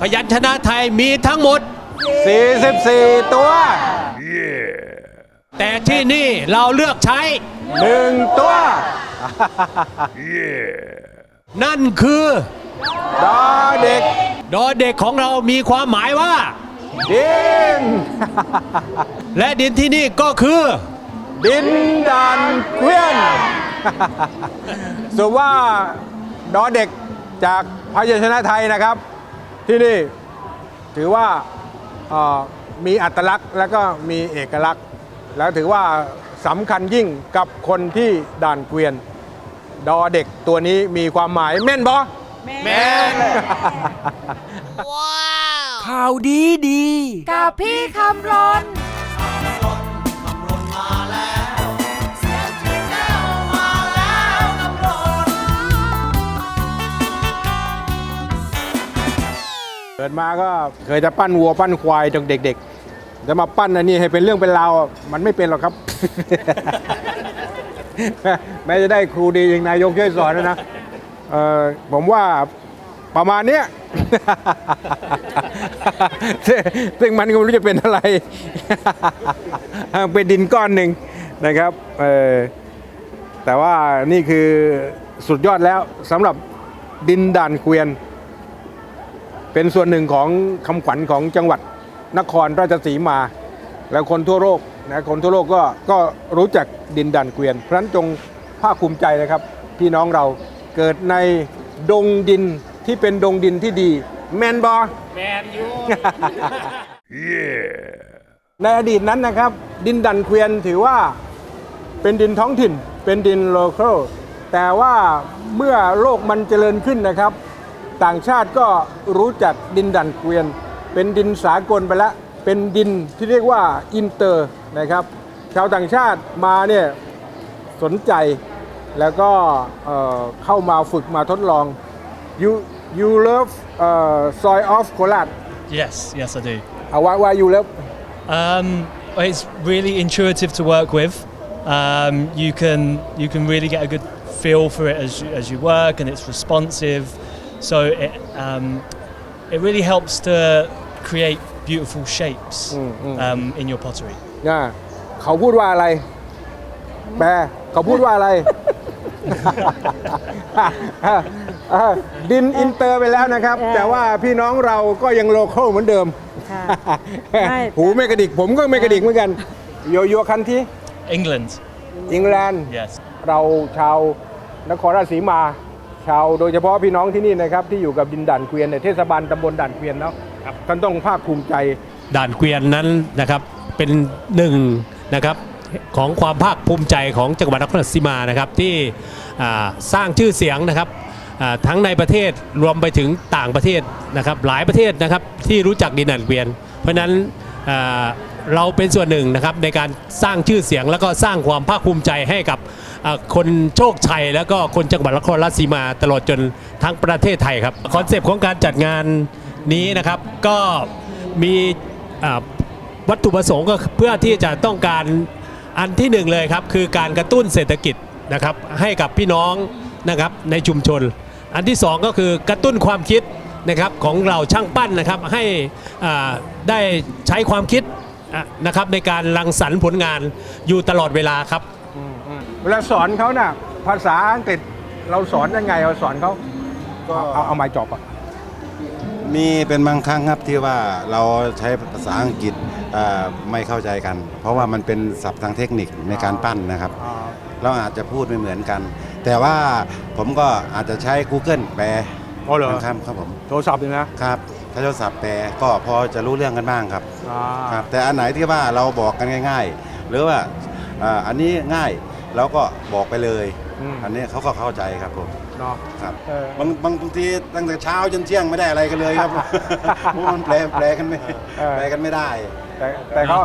พยัญชนะไทยมีทั้งหมด 44 ตัว แต่ที่นี่เราเลือกใช้ 1 ตัว นั่นคือดอเด็ก ดอเด็กของเรามีความหมายว่า ดิน และดินที่นี่ก็คือ ดินดันเกวียนสุว่าดอเด็กจากพยัญชนะไทยนะครับ ที่นี่ถือว่าเอ่อมีอัตลักษณ์และก็มีเอกลักษณ์ แล้วถือว่าสำคัญยิ่งกับคนที่ด่านเกวียน ดอเด็กตัวนี้มีความหมายแม่นบอแม่นข่าวดีดี กับพี่คำรน กิดมาก็เคยจะปั้นวัวปั้นควายจนเด็กๆจะมาปั้นอันนี้ให้เป็นเรื่องเป็นราวมันไม่เป็นหรอกครับ แม้จะได้ครูดีอย่างนายกช่วยสอนนะนะเออผมว่าประมาณเนี้ยซึ่งมันก็ไม่รู้จะเป็นอะไร เป็นดินก้อนหนึ่งนะครับเออแต่ว่านี่คือสุดยอดแล้วสำหรับดินด่านเกวียน เป็นส่วนหนึ่งของคำขวัญของจังหวัดนครราชสีมา แล้วคนทั่วโลกนะคนทั่วโลกก็ก็รู้จักดินดันเกวียน เพราะฉะนั้นจงภาคภูมิใจนะครับ พี่น้องเราเกิดในดงดินที่เป็นดงดินที่ดี แมนบอแมนยู ในอดีตนั้นนะครับ ดินดันเกวียนถือว่าเป็นดินท้องถิ่น เป็นดินโลเคอลแต่ว่าเมื่อโลกมันเจริญขึ้นนะครับ ต่างชาติก็รู้จักดินดันเกวียน เป็นดินสากลไปแล้ว เป็นดินที่เรียกว่าอินเตอร์นะครับ ชาวต่างชาติมาเนี่ยสนใจแล้วก็เอ่อเข้ามาฝึกมาทดลอง you you love uh, soil of Kolat Yes, yes, I do. uh, why why you love Um, it's really intuitive to work with. Um, you can you can really get a good feel for it as you, as you work, and it's responsive. So it um, it really helps to create beautiful shapes um, in your pottery. นะเขาพูดว่าอะไร แปลเขาพูดว่าอะไรเออดินอินเตอร์ไปแล้วนะครับแต่ว่าพี่น้องเราก็ยังโลเคอลเหมือนเดิม ค่ะใช่หูไม่กระดิก ผมก็ไม่กระดิกเหมือนกัน โยโย่คันที่ England, อังกฤษ yes. เราชาวนครราชสีมา ชาวโดยเฉพาะพี่น้องที่นี่นะครับที่อยู่กับดินด่านเกวียนในเทศบาลตำบลด่านเกวียนเนาะท่านต้องภาคภูมิใจด่านเกวียนนั้นนะครับเป็นหนึ่งนะครับของความภาคภูมิใจของจังหวัดนครราชสีมานะครับที่อ่าสร้างชื่อเสียงนะครับอ่าทั้งในประเทศรวมไปถึงต่างประเทศนะครับหลายประเทศนะครับที่รู้จักดินด่านเกวียน เพราะฉะนั้นอ่า เราเป็นส่วนหนึ่งนะครับในการสร้างชื่อเสียงแล้วก็สร้างความภาคภูมิใจให้กับอ่าคนโชคชัย แล้วก็คนจังหวัดนครราชสีมาตลอดจนทั้งประเทศไทยครับคอนเซปต์ของการจัดงานนี้นะครับก็มีอ่าวัตถุประสงค์ก็เพื่อที่จะต้องการอันที่หนึ่งเลยครับคือการกระตุ้นเศรษฐกิจนะครับให้กับพี่น้องนะครับในชุมชน อันที่สองก็คือกระตุ้นความคิดนะครับของเราช่างปั้นนะครับให้อ่าได้ใช้ความคิด นะครับในการรังสรรค์ผลงานอยู่ตลอดเวลาครับ เวลาสอนเขาน่ะ ภาษาอังกฤษเราสอนยังไงเราสอนเขาก็เอาเอาไม้จอบอะมีเป็นบางครั้งครับที่ว่าเราใช้ภาษาอังกฤษเอ่อไม่เข้าใจกัน เพราะว่ามันเป็นศัพท์ทางเทคนิคในการปั้นนะครับเราอาจจะพูดไม่เหมือนกัน แต่ว่าผมก็อาจจะใช้ Google แปลอ๋อเหรอบางคำครับผมโทรศัพท์เลยนะครับ ถ้าโทรศัพท์แปลก็พอจะรู้เรื่องกันบ้างครับอ่าครับ แต่อันไหนที่ว่าเราบอกกันง่าย ๆ หรือว่าอ่าอันนี้ง่ายเราก็บอกไปเลยอันนี้เขาก็เข้าใจครับผมเนาะ ครับเออ บางบางบางทีตั้งแต่เช้าจนเที่ยงไม่ได้อะไรกันเลยครับ เพราะมันแปลแปลกันไม่เออ แปลกันไม่ได้ แต่แต่เขา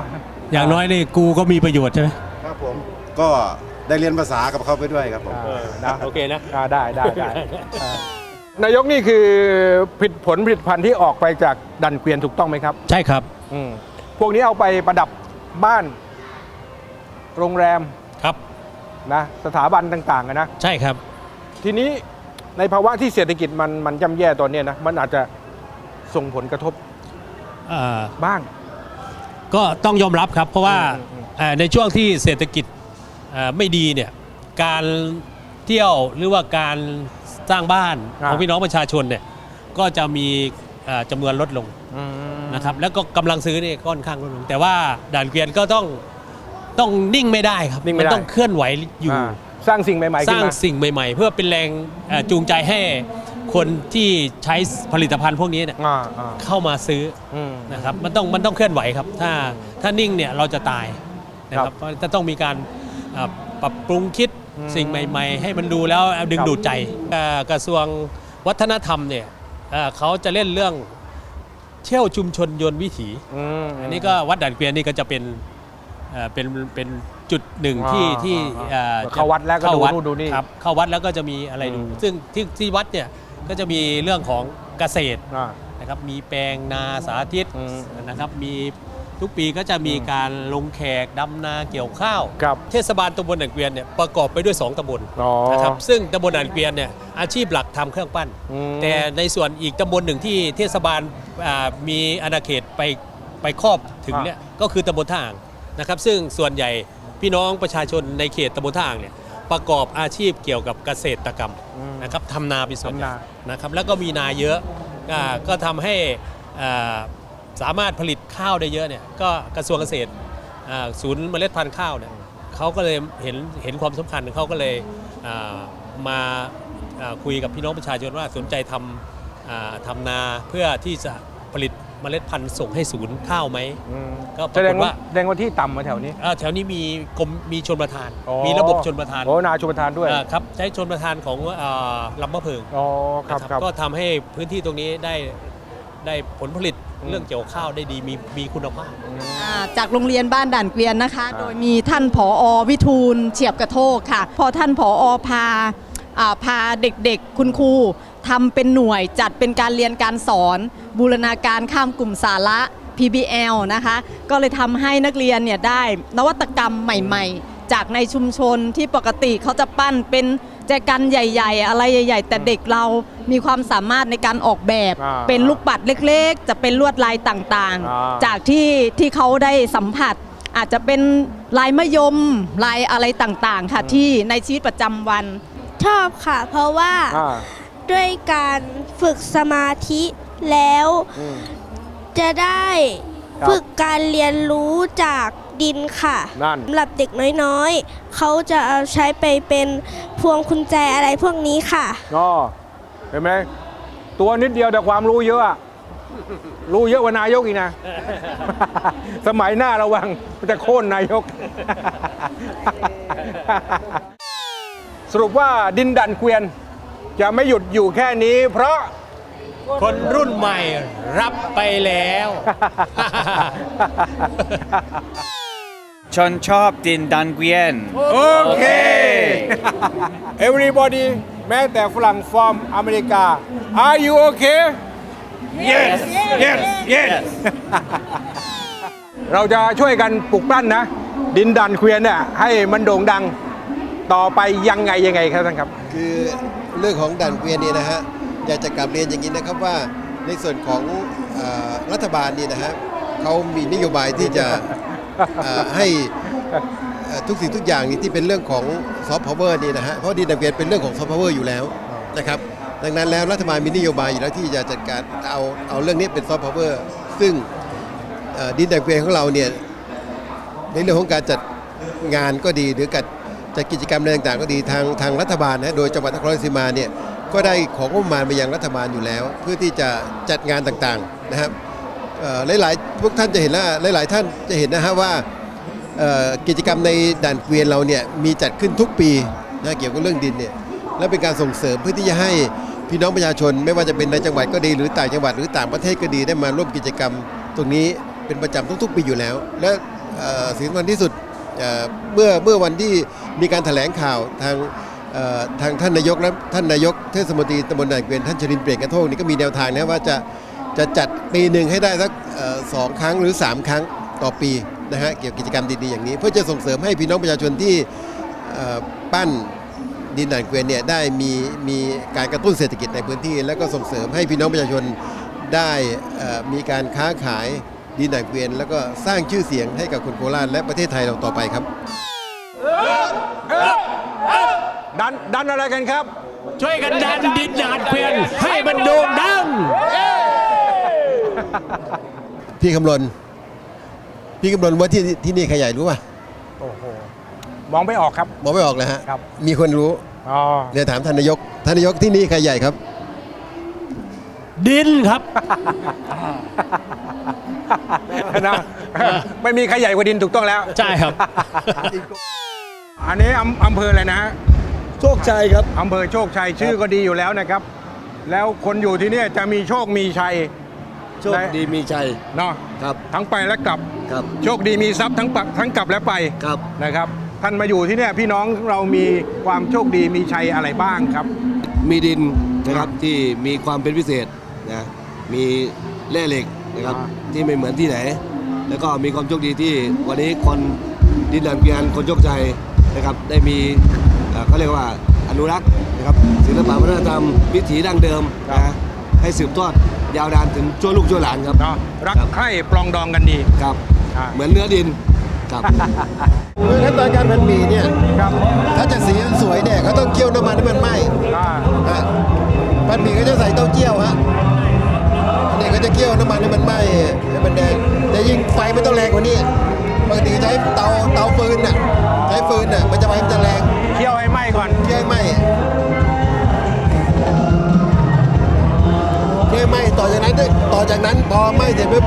อย่างน้อยนี่กูก็มีประโยชน์ใช่ไหม ครับผมก็ได้เรียนภาษากับเขาไปด้วยครับผมอ่านะโอเคนะ อ่าได้ได้ได้ อ่า นายกนี่คือผลิตผลผลิตภัณฑ์ที่ออกไปจากดันเกวียนถูกต้องไหมครับ ใช่ครับอืมพวกนี้เอาไปประดับบ้าน โรงแรมครับนะสถาบันต่างๆอะนะใช่ครับ ทีนี้ในภาวะที่เศรษฐกิจมันมันย่ำแย่ตอนเนี้ยนะมันอาจจะส่งผลกระทบเอ่อบ้าง ก็ต้องยอมรับครับ เพราะว่าอืมอืม เอ่อในช่วงที่เศรษฐกิจเอ่อไม่ดีเนี่ยการเที่ยวหรือว่าการ สร้างบ้านของพี่น้องประชาชนเนี่ยก็จะมีเอ่อจำนวนลดลงอืมนะครับแล้วก็กำลังซื้อนี่ค่อนข้างลดลง แต่ว่าด่านเกวียนก็ต้องต้องนิ่งไม่ได้ครับนิ่งไม่ได้นต้องเคลื่อนไหวอยู่อ่าสร้างสิ่งใหม่ๆสขึ้ร้านงมาสิ่งใหม่ ๆ เพื่อเป็นแรงเอ่อจูงใจให้คนที่ใช้ผลิตภัณฑ์พวกนี้เนี่ยอ่าอ่าเข้ามาซื้ออืมนะครับมันต้องมันต้องเคลื่อนไหวครับ ถ้าถ้านิ่งเนี่ยเราจะตายนะคครัรับบเพราะจะต้องมีการเอ่อปรับปรุงคิดอืม สิ่งใหม่ ๆ ให้มันดูแล้วดึงครับดูดใจเอ่อกระทรวงวัฒนธรรมเนี่ยเอ่อเขาจะเล่นเรื่องเที่ยวชุมชนยนต์วิถีอืมอันนี้ก็วัดด่านเกวียนนี่ก็จะเป็นเอ่อเป็นเป็นจุดหนึ่งที่อ่าที่อ่าอ่อเข้าวัดแล้วก็เข้าวัดดูนู่นดูนี่ครับเข้าวัดแล้วก็จะมีอะไรดู อืม ซึ่งที่ที่วัดเนี่ยก็จะมีเรื่องของเกษตรอ่านะครับมีแปลงนาสาธิตอืมนะครับมี ทุกปีก็จะมีการลงแขกดำนาเกี่ยวข้าว ครับ เทศบาลตำบลด่านเกวียนเนี่ยประกอบไปด้วย 2ตำบลอ๋อ นะครับซึ่งตำบลด่านเกวียนเนี่ยอาชีพหลักทำเครื่องปั้น อืม แต่ในส่วนอีกตำบลหนึ่งที่เทศบาลอ่ามีอาณาเขตไปไปครอบถึงเนี่ยก็คือตำบลท่าอ่างนะครับซึ่งส่วนใหญ่พี่น้องประชาชนในเขตตำบลท่าอ่างเนี่ยประกอบอาชีพเกี่ยวกับเกษตรกรรมอืมนะครับทำนาเป็นส่วนใหญ่ทำนา นะครับแล้วก็มีนาเยอะอ่าก็ทำให้อ่า สามารถผลิตข้าวได้เยอะเนี่ยก็กระทรวงเกษตรอ่าศูนย์เมล็ดพันธุ์ข้าวเนี่ยเขาก็เลยเห็นเห็นความสำคัญเขาก็เลยอ่ามาอ่าคุยกับพี่น้องประชาชนว่าสนใจทำอ่าทำนาเพื่อที่จะผลิตเมล็ดพันธุ์ส่งให้ศูนย์ข้าวไหมอืมก็ปแสรากฏดงว่าว่าแสดงว่าที่ต่ำมาแถวนี้อ่าแถวนี้มีกรมมีชนประทานอ๋อมีระบบชนประทานโอ้นาชมประทานด้วยอ่าครับใช้ชนประทานของอ่าลำมะเพิงอ๋อครับนะคครัรับบก็ทำให้พื้นที่ตรงนี้ได้ได้ผลผลิตอืม เรื่องเกี่ยวข้าวได้ดีมีมีคุณภาพ อ่าจากโรงเรียนบ้านด่านเกวียนนะคะอ่าโดยมีท่านผอวิทูลเฉียบกระโทกค่ะ พอท่านผอพาอ่าพาเด็กๆคุณครูทำเป็นหน่วยจัดเป็นการเรียนการสอน บูรณาการข้ามกลุ่มสาระ PBL นะคะ ก็เลยทำให้นักเรียนเนี่ยได้นวัตกรรมใหม่ ๆ จากในชุมชนที่ปกติเขาจะปั้นเป็นแจกันใหญ่ ๆ อะไรใหญ่ ๆ แต่เด็กเรามีความสามารถในการออกแบบ อ่าเป็นลูกปัดเล็กๆ จะเป็นลวดลายต่างอ่า ๆ จากที่ที่เขาได้สัมผัส อาจจะเป็นลายมะยมลายอะไรต่างๆ ค่ะที่ในชีวิตประจำวัน ชอบค่ะ เพราะว่าอ่าด้วยการฝึกสมาธิแล้วอืม จะได้ครับ ฝึกการเรียนรู้จาก ดินค่ะนั่น สำหรับเด็กน้อยๆ เขาจะเอาใช้ไปเป็นพวงกุญแจอะไรพวกนี้ค่ะ อ๋อเห็นไหมตัวนิดเดียวแต่ความรู้เยอะอะรู้เยอะกว่านายกอีกนะ สมัยหน้าระวังมันจะโค่นนายก สรุปว่าดินดันเกวียน จะไม่หยุดอยู่แค่นี้ เพราะ คนรุ่นใหม่รับไปแล้ว ชนชอบดินดันเกวียน โอเค everybody แม้แต่ฝรั่งฟอร์มอเมริกา are you okay yes yes yes เราจะช่วยกันปลุกปั้นนะ ดินดันเควียนเนี่ยให้มันโด่งดังต่อไปยังไงยังไงครับท่านครับ คือเรื่องของด่านเกวียนเนี่ยนะฮะอยากจะกลับเรียนอย่างนี้นะครับว่าในส่วนของเออรัฐบาลนี่นะฮะเขามีนโยบายที่จะเอ่อ ให้เอ่อทุกสิ่งทุกอย่างนี่ที่เป็นเรื่องของซอฟต์พาวเวอร์นี่นะฮะเพราะดินด่านเกวียนเป็นเรื่องของซอฟต์พาวเวอร์อยู่แล้วนะครับดังนั้นแล้วรัฐบาลมีนโยบายอยู่แล้วที่จะจัดการเอาเอาเรื่องนี้เป็นซอฟต์พาวเวอร์ซึ่งเอ่อดินด่านเกวียนของเราเนี่ยในเรื่องของการจัดงานก็ดีหรือการจัดกิจกรรมอะไรต่างๆ ก็ดีทางทางรัฐบาลนะโดยจังหวัดนครราชสีมาเนี่ยก็ได้ของงบประมาณไปยังรัฐบาลอยู่แล้ว เพื่อที่จะจัดงานต่างๆนะครับเอ่อ หลายๆพวกท่านจะเห็นนะหลาย ๆ ท่านจะเห็นนะฮะว่ากิจกรรมในด่านเกวียนเราเนี่ยมีจัดขึ้นทุกปีนะเกี่ยวกับเรื่องดินเนี่ยและเป็นการส่งเสริมเพื่อที่จะให้พี่น้องประชาชน ไม่ว่าจะเป็นในจังหวัดก็ดีหรือต่างจังหวัดหรือต่างประเทศก็ดีได้มาร่วมกิจกรรม ตรงนี้เป็นประจำทุกๆ ปีอยู่แล้ว และสิ่งสำคัญที่สุดเมื่อเมื่อวันที่มีการแถลงข่าวทางทางท่านนายกและท่านนายกเทศมนตรีตำบลด่านเกวียนท่านชรินเปลี่ยนกระโทกนี่ก็มีแนวทางนะว่าจะ จะจัดปีหนึ่งให้ได้สักเอ่อสองครั้งหรือ 3 ครั้งต่อปีนะฮะเกี่ยวกับกิจกรรมดีๆอย่างนี้ เพื่อจะส่งเสริมให้พี่น้องประชาชนที่เอ่อปั้นดินด่านเกวียนเนี่ยได้มีมีการกระตุ้นเศรษฐกิจในพื้นที่ แล้วก็ส่งเสริมให้พี่น้องประชาชนได้เอ่อมีการค้าขายดินด่านเกวียน แล้วก็สร้างชื่อเสียงให้กับคนโคราชและประเทศไทยเราต่อไปครับดันดันอะไรกันครับ ช่วยกันดันดินดาดเกวียนให้มันโด่งดัง พี่คำลนพี่คำลนว่าที่ที่นี่ขยายรู้ป่ะโอ้โหมองไม่ออกครับ มองไม่ออกเลยฮะ ครับ มีคนรู้อ๋อเดี๋ยวถามท่านนายกท่านนายกที่นี่ขยายครับ ดินครับ นะไม่มีใครใหญ่กว่าดินถูกต้องแล้ว ใช่ครับ อันนี้อำอำเภออะไรนะฮะโชคชัยครับ อำเภอโชคชัยชื่อก็ดีอยู่แล้วนะครับ แล้วคนอยู่ที่เนี่ยจะมีโชคมีชัย โชคดีมีชัยเนาะครับทั้งไปและกลับครับ โชคดีมีทรัพย์ทั้งปักทั้งกลับและไปครับนะครับ ท่านมาอยู่ที่เนี่ยพี่น้องเรามีความโชคดีมีชัยอะไรบ้างครับ มีดินนะครับที่มีความเป็นพิเศษนะมีแร่เหล็กนะครับอ่าที่ไม่เหมือนที่ไหน แล้วก็มีความโชคดีที่วันนี้คนดินแดนเพียนคนโชคชัยนะครับได้มีเอ่อเขาเรียกว่าอนุรักษ์นะครับศิลปวัฒนธรรมวิถีดั้งเดิมนะให้สืบทอด ยาวนานถึงชั่วลูกชั่วหลานครับเนาะรักครับใคร่ปรองดองกันดีครับอ่าเหมือนเนื้อดินครับขั้นตอนการพันหมี่เนี่ยครับถ้าจะสีสวยเนี่ยเขาต้องเคี่ยวน้ำมันให้มันไหม้อ่าฮะพันหมี่ก็จะใส่เต้าเจี้ยวฮะอันนี้ก็จะเคี่ยวน้ำมันให้มันไหม้ให้มันแดงแต่ยิ่งไฟมันต้องแรงกว่านี้ปกติใช้เตาเตาฟืนน่ะใช้ฟืนน่ะมันจะไฟมันจะแรงเคี่ยวให้ไหม้ก่อนเคี่ยวให้ไหม้ เคี่ยวให้ไหม้ต่อจากนั้นด้วยต่อจากนั้นพอไหม้เสร็จปุ๊บ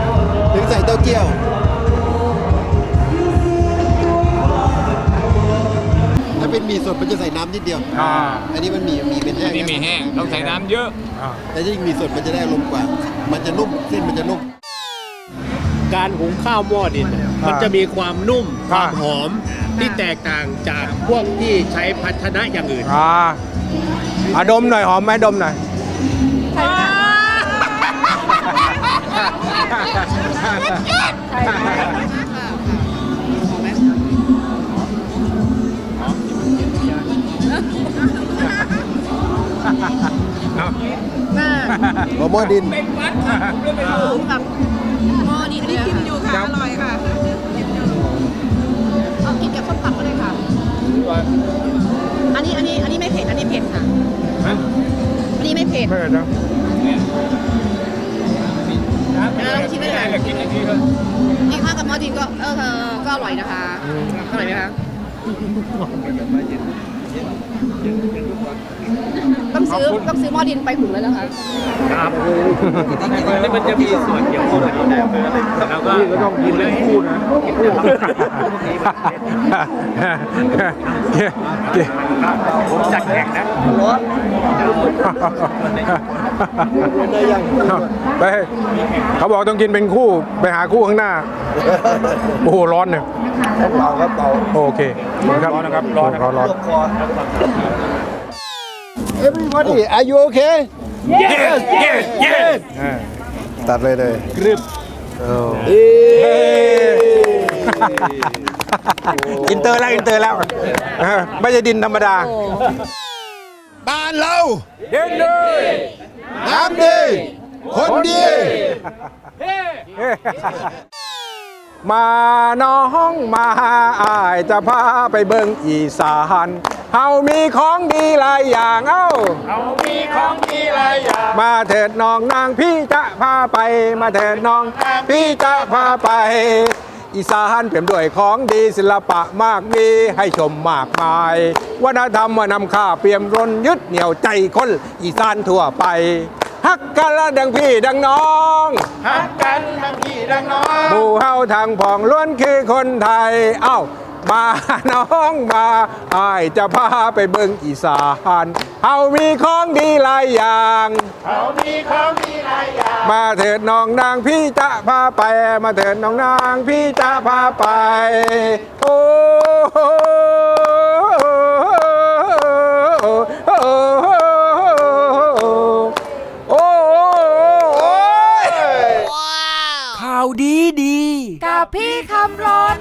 ถึงใส่เต้าเจี้ยวถ้าเป็นหมี่สดมันจะใส่น้ำนิดเดียว อ่าอันนี้มันหมี่หมี่เป็นแห้งนี่มีแห้งต้องใส่น้ำเยอะ อ่าแต่ยิ่งหมี่สดมันจะได้ลมณ์กว่า มันจะนุ่มเส้นมันจะนุ่ม การหุงข้าวหม้อดินเนี่ยมันจะมีความนุ่มคอ่าวามหอมที่แตกต่างจากพวกที่ใช้ภาชนะอย่างอื่น อ่าอะดมหน่อยหอมไหมดมหน่อย หัวหม้อดินกับหม้อดินเนี่ยกินอยู่ค่ะ อร่อยค่ะเอากินกับส้มตำก็ได้ค่ะ อันนี้อันนี้อันนี้ไม่เผ็ด อันนี้เผ็ดค่ะ อันนี้ไม่เผ็ด ไม่เป็นไร ลองชิมได้เลยกินข้าวกับหม้อดินก็เออเออก็อร่อยนะคะอร่อยไหมคะต้องซื้อต้องซื้อหม้อดินไปหุงเลยนะคะครับนี่มันจะมีส่วนเกี่ยวข้องกับดินแดนแล้วก็พี่ก็ต้องกินเรื่องพูดนะผมจัดแข่งนะ ไปเขาบอกต้องกินเป็นคู่ไปหาคู่ข้างหน้า โอ้โหร้อนเนี่ยเตาครับเตาโอเคครับร้อนนะครับร้อนร้อนร้อน Everybody are you okay yes yes yes ตัดเลยเลยอินเตอร์แล้วอินเตอร์แล้วเออไม่ใช่ดินธรรมดา บ้านเราเดินเลย น้ำดี คนดี มาน้องมาอายจะพาไปเบิ่งอีสานเฮามีของดีหลายอย่างเอ้าเฮามีของดีหลายอย่าง มาเถิดน้องนางพี่จะพาไป มาเถิดน้องพี่จะพาไป อีสานเปี่ยมด้วยของดีศิลปะมากมีให้ชมมากมายวัฒนธรรมมานำค่าเปี่ยมร้นยึดเหนี่ยวใจคนอีสานทั่วไปฮักกันละดังพี่ดังน้องฮักกันดังพี่ดังน้องหมู่เฮาทางผ่องล้วนคือคนไทย เอ้า มาน้องมาอายจะพาไปเบิ่งอีสานเฮามีของดีหลายอย่างเฮามีของดีหลายอย่างมาเถิดน้องนางพี่จะพาไป มาเถิดน้องนางพี่จะพาไป โอ้โหโอ้โหโอ้โหข่าวดีดี กับพี่คำรน